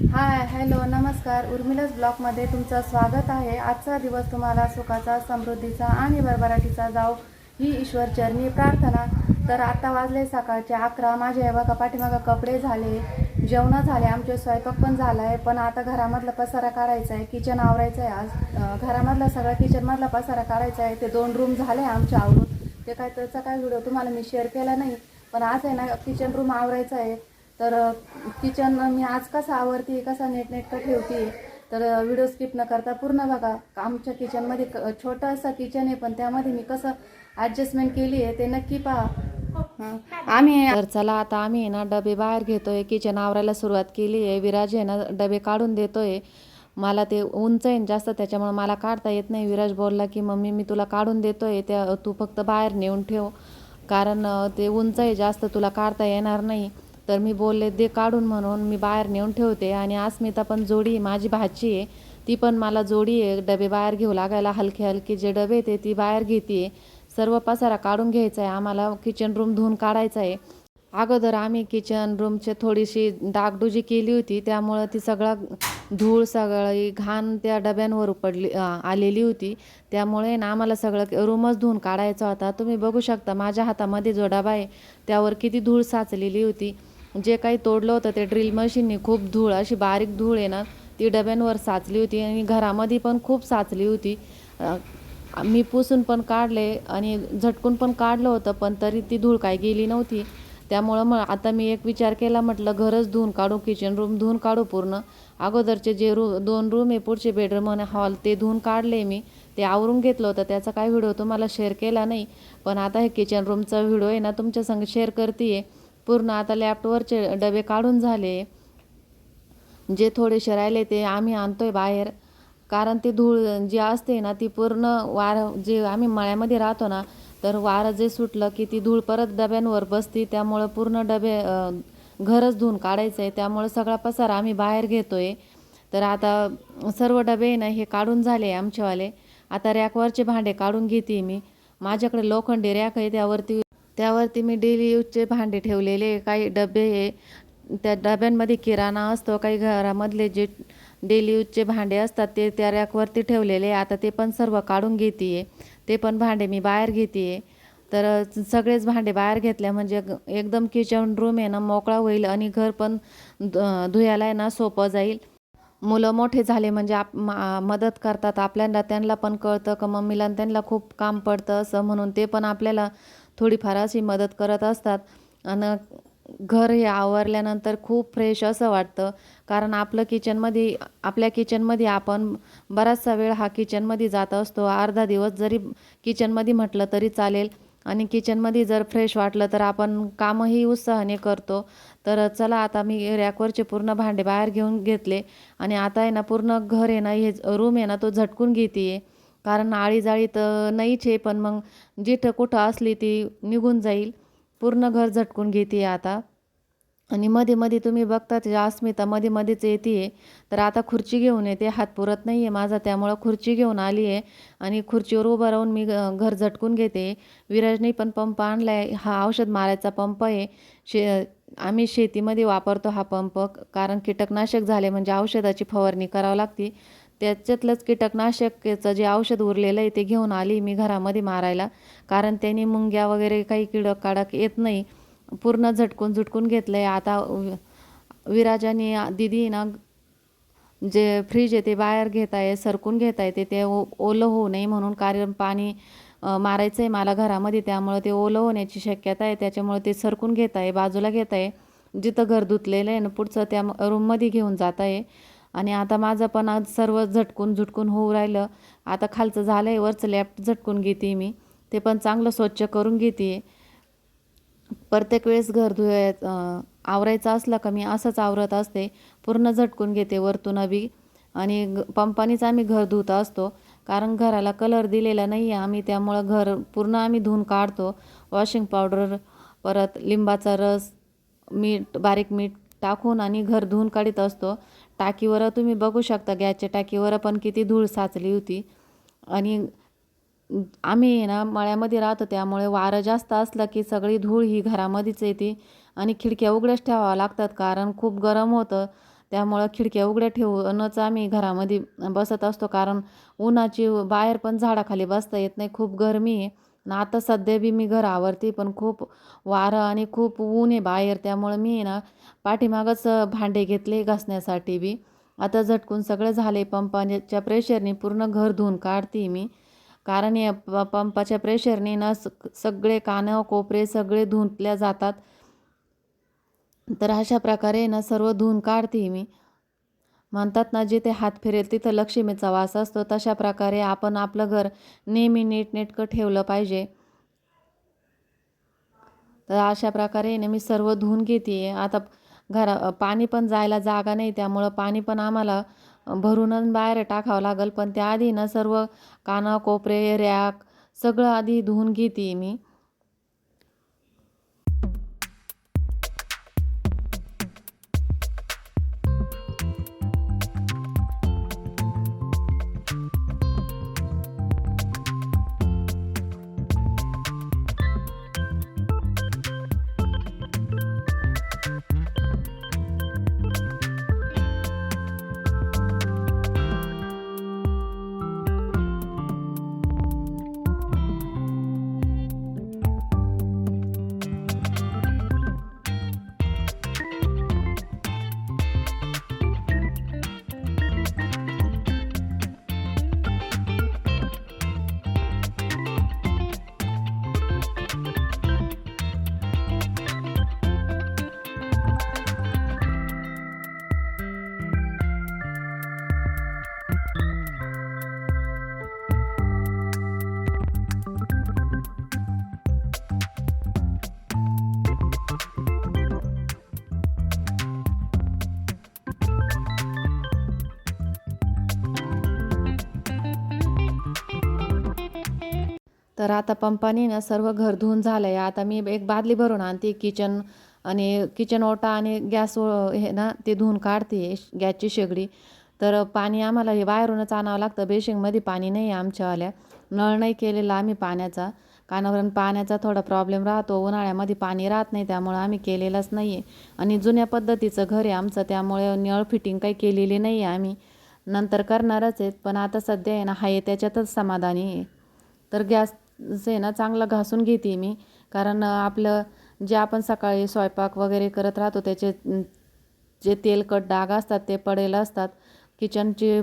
Hi hello नमस्कार. उर्मिलास ब्लॉगमध्ये तुमचं स्वागत आहे. आजचा दिवस तुम्हाला सुखाचा समृद्धीचा आणि भरभराटीचा जाऊ ही ईश्वर चरणी प्रार्थना. तर आता वाजले सकाळचे अकरा. माझे हे बघा पाठीमागं कपडे झाले जेवणं झाले आमचे स्वयंपाक पण झाला आहे पण आता घरामधला पसारा काढायचा आहे किचन आवरायचं आहे आज घरामधला सगळा किचनमधला पसारा काढायचा आहे ते दोन रूम झाले आमचे आवरून. ते काय त्याचा काय व्हिडिओ तुम्हाला मी शेअर केला नाही. पण आज आहे ना किचन रूम आवरायचा आहे तर किचन मी आज कसं आवडते कसा नेटनेटकं ठेवते तर व्हिडिओ स्किप न करता पूर्ण बघा आमच्या किचनमध्ये क छोटंसं किचन आहे पण त्यामध्ये मी कसं ॲडजस्टमेंट केली आहे ते नक्की पहा. आम्ही तर चला आता आम्ही आहे ना डबे बाहेर घेतोय किचन आवरायला सुरुवात केली आहे विराज आहे ना डबे काढून देतोय. मला ते उंच आहे ना जास्त त्याच्यामुळे मला काढता येत नाही. विराज बोलला की मम्मी मी तुला काढून देतोय त्या तू फक्त बाहेर नेऊन ठेव. कारण ते उंच आहे जास्त तुला काढता येणार नाही. तर मी बोलले दे काढून म्हणून मी बाहेर नेऊन ठेवते आणि अस्मिता पण जोडी माझी भाची आहे ती पण मला जोडी आहे डबे बाहेर घेऊ लागायला हलके हलके जे डबे ते ती बाहेर घेते. सर्व पसारा काढून घ्यायचा आहे आम्हाला किचन रूम धुवून काढायचा आहे. अगोदर आम्ही किचन रूमची थोडीशी डागडुजी केली होती त्यामुळं ती सगळा धूळ सगळी घाण त्या डब्यांवर पडली आलेली होती. त्यामुळे ना आम्हाला सगळं रूमच धुवून काढायचा होता. तुम्ही बघू शकता माझ्या हातामध्ये जो डबा आहे त्यावर किती धूळ साचलेली होती. जे काही तोडलं होतं ते ड्रिल मशीननी खूप धूळ अशी बारीक धूळ आहे ना ती डब्यांवर साचली होती आणि घरामध्ये पण खूप साचली होती. मी पुसून पण काढले आणि झटकून पण काढलं होतं पण तरी ती धूळ काय गेली नव्हती. त्यामुळं मग आता मी एक विचार केला म्हटलं घरच धुवून काढू किचन रूम धुवून काढू पूर्ण. अगोदरचे जे रू दोन रूम आहे पुढचे बेडरूम आणि हॉल ते धुवून काढले मी. ते आवरून घेतलं होतं त्याचा काय व्हिडिओ तुम्हाला शेअर केला नाही. पण आता हे किचन रूमचा व्हिडिओ आहे ना तुमच्या संग शेअर करते आहे पूर्ण आता लॅपटॉपवरचे डबे काढून झाले. जे थोडेसे राहिले ते आम्ही आणतोय बाहेर. कारण ती धूळ जी असते ना ती पूर्ण वार जे आम्ही मळ्यामध्ये राहतो ना तर वारं जे सुटलं की ती धूळ परत डब्यांवर बसती. त्यामुळं पूर्ण डबे घरच धुवून काढायचं आहे त्यामुळं सगळा पसारा आम्ही बाहेर घेतो आहे तर आता सर्व डबे ना हे काढून झाले आमचेवाले. आता रॅकवरचे भांडे काढून घेते मी. माझ्याकडे लोखंडी रॅक आहे त्यावरती त्यावरती मी डेली यूजचे भांडे ठेवलेले काही डबे हे त्या डब्यांमध्ये किराणा असतो काही घरामधले जे डेली यूजचे भांडे असतात ते त्या रॅकवरती ठेवलेले आहे. आता ते पण सर्व काढून घेते ते पण भांडे मी बाहेर घेते तर सगळेच भांडे बाहेर घेतल्या म्हणजे एकदम किचन रूम आहे ना मोकळा होईल आणि घर पण धुयाला आहे ना सोपं जाईल. मुलं मोठे झाले म्हणजे आप मा- मदत करतात. आपल्याला त्यांना पण कळतं का मम्मीला त्यांना खूप काम पडतं असं म्हणून ते पण आपल्याला थोडीफार अशी मदत करत असतात. आणि घर हे आवरल्यानंतर खूप फ्रेश असं वाटतं. कारण आपलं किचनमध्ये आपल्या किचनमध्ये आपण बराचसा वेळ हा किचनमध्ये जात असतो. अर्धा दिवस जरी किचनमध्ये म्हटलं तरी चालेल. आणि किचनमध्ये जर फ्रेश वाटलं तर आपण कामही उत्साहाने करतो. तर चला आता मी रॅकवरचे पूर्ण भांडे बाहेर घेऊन घेतले. आणि आता आहे ना पूर्ण घर आहे ना हे रूम आहे ना तो झटकून घेते आहे कारण आळी जाळी तर नाहीच आहे पण मग जिथं कुठं असली ती निघून जाईल. पूर्ण घर झटकून घेते आता. आणि मध्ये मध्ये तुम्ही बघता ते अस्मिता मध्ये मध्येच येते तर आता खुर्ची घेऊन येते. हात पुरत नाही आहे माझा त्यामुळं खुर्ची घेऊन आली आहे. आणि खुर्चीवर उभं राहून मी घर झटकून घेते. विराजने पण पंप आणला आहे हा औषध मारायचा पंप आहे. शे आम्ही शेतीमध्ये वापरतो हा पंप कारण कीटकनाशक झाले म्हणजे औषधाची फवारणी करावं लागते. त्याच्यातलंच कीटकनाशकाचं जे औषध उरलेलं आहे ते घेऊन आली मी घरामध्ये मारायला. कारण त्यांनी मुंग्या वगैरे काही किडक काडक येत नाही. पूर्ण झटकून झुटकून घेतलं आहे आता विराजाने दिदी ना जे फ्रीज आहे ते बाहेर घेत आहे सरकून घेत आहे ते ते ओ ओलं होऊ नये म्हणून कारण पाणी मारायचं आहे मला घरामध्ये. त्यामुळं ते ओलं होण्याची शक्यता आहे. त्याच्यामुळे ते सरकून घेत आहे बाजूला घेत आहे. जिथं घर धुतलेलं आहे ना पुढचं त्या रूममध्ये घेऊन जात आहे. आणि आता माझं पण आज सर्व झटकून झुटकून होऊ राहिलं. आता खालचं झालं आहे वरचं लॅफ्ट झटकून घेते मी. ते पण चांगलं स्वच्छ करून घेते. प्रत्येक वेळेस घर धुय आवरायचं असलं का मी असंच आवरत असते. पूर्ण झटकून घेते वरतून बी आणि पंपानीच आम्ही घर धुत असतो. कारण घराला कलर दिलेला नाही आहे आम्ही त्यामुळं घर पूर्ण आम्ही धुवून काढतो. वॉशिंग पावडर परत लिंबाचा रस मीठ बारीक मीठ टाकून आणि घर धुवून काढीत असतो. टाकीवर तुम्ही बघू शकता गॅसच्या टाकीवर पण किती धूळ साचली होती. आणि आम्ही आहे ना मळ्यामध्ये राहतो त्यामुळे वारं जास्त असलं की सगळी धूळ ही घरामध्येच येते. आणि खिडक्या उघड्याच ठेवाव्या लागतात कारण खूप गरम होतं. त्यामुळं खिडक्या उघड्या ठेवूनच आम्ही घरामध्ये बसत असतो कारण उन्हाची बाहेर पण झाडाखाली बसता येत नाही खूप गरमी आहे. ना आता सध्या बी मी घर आवरते पण खूप वारं आणि खूप ऊन आहे बाहेर. त्यामुळं मी आहे ना पाठीमागंच भांडे घेतले घासण्यासाठी बी. आता झटकून सगळं झाले पंपाच्या प्रेशरने पूर्ण घर धुवून काढते मी. कारण या प पंपाच्या प्रेशरने ना स सगळे कानं कोपरे सगळे धुतल्या जातात. तर अशा प्रकारे ना सर्व धुवून काढते मी. म्हणतात ना जिथे हात फिरेल तिथं लक्ष्मीचा वास असतो. तशा प्रकारे आपण आपलं घर नेहमी नीटनेटकं ठेवलं पाहिजे. तर अशा प्रकारे ना मी सर्व धुवून घेते. आता घरा पाणी पण जायला जागा नाही त्यामुळं पाणी पण आम्हाला भरूनच बाहेर टाकावं लागेल. पण त्याआधी ना सर्व कानं कोपरे रॅक सगळं आधी धुवून घेते मी. तर आता पंपाने ना सर्व घर धुवून झालं आहे आता मी एक बादली भरून आणते किचन आणि किचन ओटा आणि गॅस ओ- हे ना ते धुवून काढते गॅसची शेगडी. तर पाणी आम्हाला हे बाहेरूनच आणावं लागतं. बेशिंगमध्ये पाणी नाही आहे आमच्यावाल्या. नळ नाही केलेला आम्ही पाण्याचा. कानावरून पाण्याचा थोडा प्रॉब्लेम राहतो. उन्हाळ्यामध्ये पाणी राहत नाही त्यामुळं आम्ही केलेलंच नाही आहे आणि जुन्या पद्धतीचं घर आहे आमचं त्यामुळे नळ फिटिंग काही केलेली नाही आहे आम्ही. नंतर करणारच आहेत पण आता सध्या आहे ना आहे त्याच्यातच समाधानी आहे. तर गॅस आहे ना चांगलं घासून घेते मी. कारण आपलं जे आपण सकाळी स्वयंपाक वगैरे करत राहतो त्याचे जे तेलकट डाग असतात ते पडेल असतात. किचनची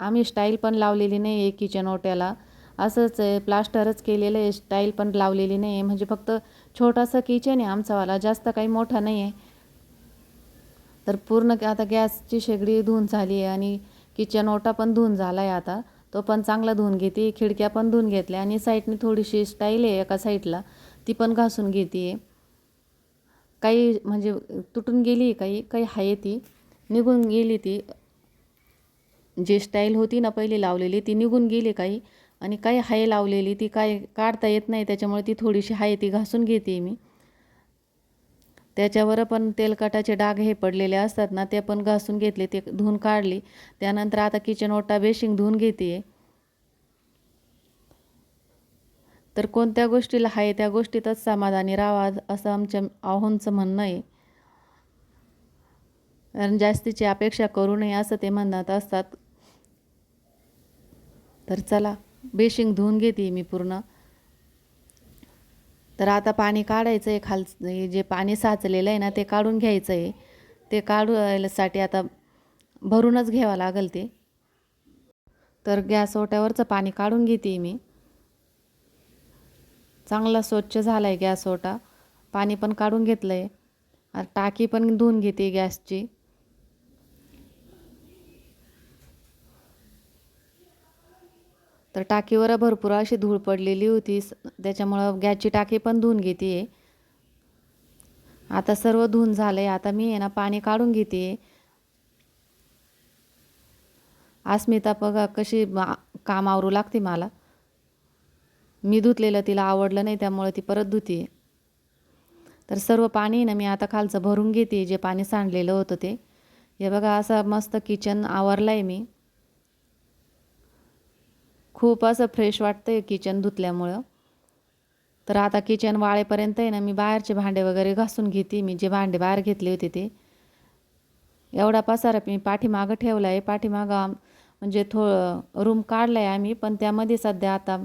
आम्ही स्टाईल पण लावलेली नाही आहे किचन ओट्याला. असंच आहे प्लास्टरच केलेलं आहे स्टाईल पण लावलेली नाही आहे म्हणजे फक्त छोटासा किचन आहे आमचावाला जास्त काही मोठा नाही आहे तर पूर्ण आता गॅसची शेगडी धुवून झाली आहे आणि किचन ओटा पण धुवून झाला आहे आता. तो पण चांगला धुवून घेते खिडक्या पण धुवून घेतल्या आणि साईडने थोडीशी स्टाईल आहे एका साईडला. ती पण घासून घेते. काही म्हणजे तुटून गेली काही काही आहे ती निघून गेली ती. जी स्टाईल होती ना पहिली लावलेली ती निघून गेली काही. आणि काही हाय लावलेली ती काय काढता येत नाही त्याच्यामुळे ती थोडीशी हाय ती घासून घेते मी. त्याच्यावर पण तेलकटाचे डाग हे पडलेले असतात ना ते पण घासून घेतले ते धुवून काढली. त्यानंतर आता किचन ओटा बेशिंग धुवून घेते. तर कोणत्या गोष्टीला आहे त्या गोष्टीतच समाधानी राहावा असं आमच्या आहोंचं म्हणणं आहे. कारण जास्तीची अपेक्षा करू नये असं ते म्हणत असतात. तर चला बेशिंग धुवून घेते मी पूर्ण. तर आता पाणी काढायचं आहे खाल हे जे पाणी साचलेलं आहे ना ते काढून घ्यायचं आहे ते काढूसाठी आता भरूनच घ्यावं लागेल ते. तर गॅस ओट्यावरचं पाणी काढून घेते मी. चांगला स्वच्छ झाला आहे गॅस ओटा. पाणी पण काढून घेतलं आहे टाकी पण धुवून घेते गॅसची. तर टाकीवर भरपूर अशी धूळ पडलेली होती. त्याच्यामुळं गॅसची टाकी पण धुवून घेते. आता सर्व धुवून झालं आहे आता मी आहे ना पाणी काढून घेते. अस्मिता बघा कशी काम आवरू लागते मला. मी धुतलेलं तिला आवडलं नाही त्यामुळे ती परत धुते. तर सर्व पाणी ना मी आता खालचं भरून घेते जे पाणी सांडलेलं होतं ते. हे बघा असं मस्त किचन आवरलं आहे मी. खूप असं फ्रेश वाटतं आहे किचन धुतल्यामुळं. तर आता किचन वाळेपर्यंत आहे ना मी बाहेरचे भांडे वगैरे घासून घेते. मी जे भांडे बाहेर घेतले होते ते. एवढा पसारा मी पाठीमागं ठेवला आहे पाठीमागं म्हणजे थो रूम काढला आहे आम्ही पण त्यामध्ये सध्या आता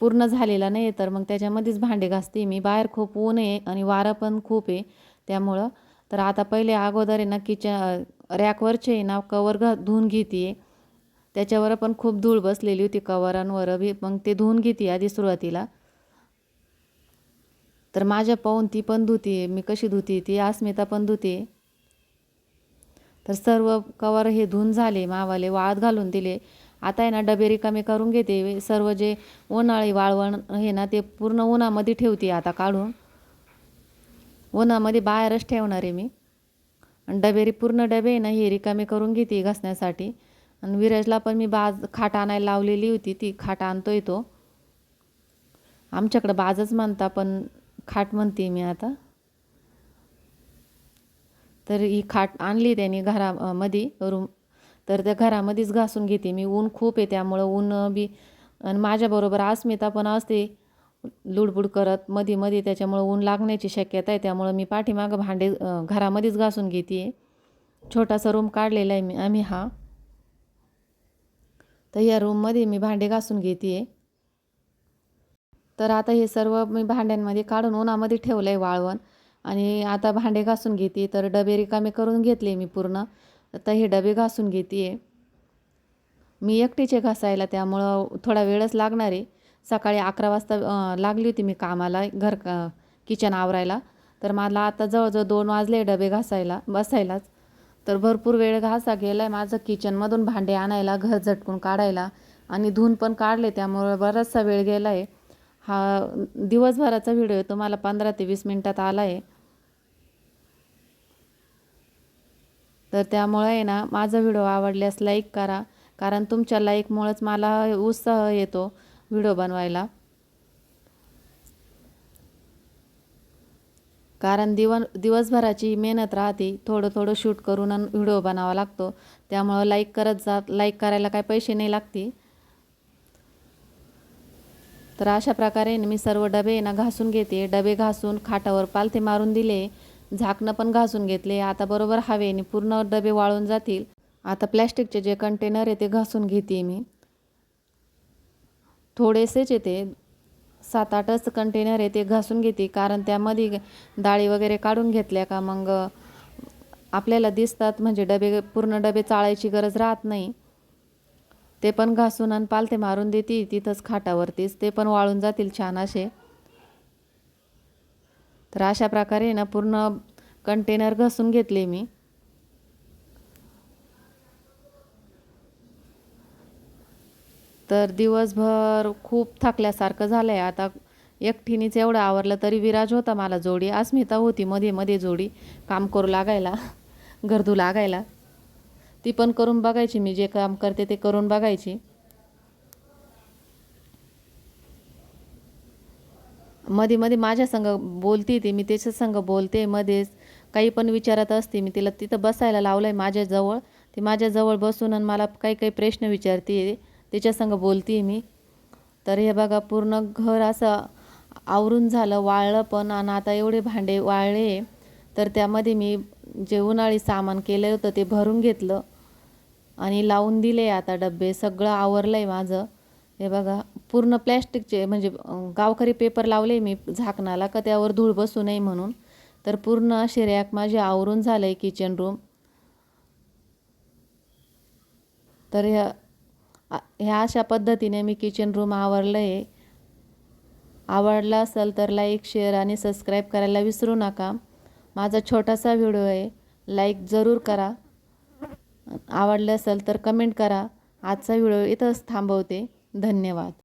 पूर्ण झालेला नाही तर मग त्याच्यामध्येच भांडे घासते. मी बाहेर खूप ऊन आहे आणि वारं पण खूप आहे त्यामुळं. तर आता पहिले अगोदर आहे ना किचन रॅकवरचे आहे ना कवर घ धुवून घेते. त्याच्यावर पण खूप धूळ बसलेली होती कवरांवर. बी मग ते धुवून घेते आधी सुरुवातीला. तर माझ्या पाहून ती पण धुते मी कशी धुते ती अस्मिता पण धुते. तर सर्व कवर हे धुवून झाले मावाले वाळत घालून दिले. आता आहे ना डबे रिकामे करून घेते. सर्व जे उन्हाळी वाळवण हे ना ते पूर्ण उन्हामध्ये ठेवते आता काढून. उन्हामध्ये बाहेरच ठेवणार आहे मी. आणि डबेरी पूर्ण डबे आहे ना हे रिकामे करून घेते घासण्यासाठी. आणि विराजला पण मी बाज खाट आणायला लावलेली होती ती खाट आणतोय तो. आमच्याकडं बाजच म्हणता पण खाट म्हणते मी आता. तर ही खाट आणली त्यांनी घरामध्ये रूम. तर त्या घरामध्येच घासून घेते मी. ऊन खूप आहे त्यामुळं ऊन बी आणि माझ्याबरोबर अस्मिता पण असते. लुडबुड करत मध्ये मध्ये त्याच्यामुळं ऊन लागण्याची शक्यता आहे. त्यामुळं मी पाठीमागं भांडे घरामध्येच घासून घेते. छोटासा रूम काढलेला आहे मी आम्ही हा. तर या रूममध्ये मी भांडे घासून घेते तर आता हे सर्व मी भांड्यांमध्ये काढून उन्हामध्ये ठेवलं आहे वाळवण. आणि आता भांडे घासून घेते तर डबे रिकामे करून घेतले मी पूर्ण. तर हे डबे घासून घेते मी एकटीचे घासायला त्यामुळं थोडा वेळच लागणार आहे. सकाळी अकरा वाजता लागली होती मी कामाला घर किचन आवरायला. तर मला आता जवळजवळ दोन वाजले डबे घासायला बसायलाच. तर भरपूर वेळ घासा गेला आहे माझं किचनमधून भांडे आणायला घर झटकून काढायला आणि धुवून पण काढले त्यामुळे बराचसा वेळ गेला आहे हा दिवसभराचा व्हिडिओ तुम्हाला पंधरा ते वीस मिनटात आला आहे तर त्यामुळे आहे ना माझा व्हिडिओ आवडल्यास लाईक करा कारण तुमच्या लाईकमुळेच मला उत्साह येतो व्हिडिओ बनवायला. कारण दिव दिवसभराची मेहनत राहते थोडं थोडं शूट करून व्हिडिओ बनावा लागतो. त्यामुळं लाईक करत जात लाईक करायला काय पैसे नाही लागते. तर अशा प्रकारे मी सर्व डबे ना घासून घेते. डबे घासून खाटावर पालथे मारून दिले. झाकणं पण घासून घेतले. आता बरोबर हवेने पूर्ण डबे वाळून जातील. आता प्लॅस्टिकचे जे कंटेनर आहे ते घासून घेते मी. थोडेसेच येते सात आठच कंटेनर आहे ते घासून घेते. कारण त्यामध्ये डाळी वगैरे काढून घेतल्या का मग आपल्याला दिसतात म्हणजे डबे पूर्ण डबे चाळायची गरज राहत नाही. ते पण घासून आणि पालथे मारून देते. तिथंच खाटावरतीच ते पण वाळून जातील छान असे. तर अशा प्रकारे ना पूर्ण कंटेनर घासून घेतले मी. तर दिवसभर खूप थकल्यासारखं झालं आहे आता एकटीनेच एवढं आवरलं तरी विराज होता मला जोडी. अस्मिता होती मध्ये मध्ये जोडी. काम करू लागायला गर्दू लागायला. ती पण करून बघायची. मी जे काम करते ते करून बघायची. मध्ये मध्ये माझ्या संग बोलते ती. मी त्याच्या संग बोलते. मध्येच काही पण विचारत असते. मी तिला तिथं बसायला लावलं आहे माझ्याजवळ ती माझ्याजवळ बसून आणि मला काही काही प्रश्न विचारते. त्याच्या बोलते बोलते मी. तर हे बघा पूर्ण घर असं आवरून झालं वाळलं पण. आणि आता एवढे भांडे वाळले तर त्यामध्ये मी जे उन्हाळी सामान केलं होतं ते भरून घेतलं. आणि लावून दिले आता डब्बे सगळं आवरलं आहे माझं. हे बघा पूर्ण प्लॅस्टिकचे म्हणजे गावखरी गावकरी पेपर लावले मी झाकणाला का त्यावर धूळ बसू नये म्हणून. तर पूर्ण अशी रॅक माझी आवरून झालं आहे किचन रूम. तर ह्या ह्या अशा पद्धतीने मी किचन रूम आवरलं आहे आवडला असेल तर लाईक शेअर आणि सबस्क्राईब करायला विसरू नका. माझा छोटासा व्हिडिओ आहे. लाईक जरूर करा. आवडलं असेल तर कमेंट करा. आजचा व्हिडिओ इथंच थांबवते. धन्यवाद.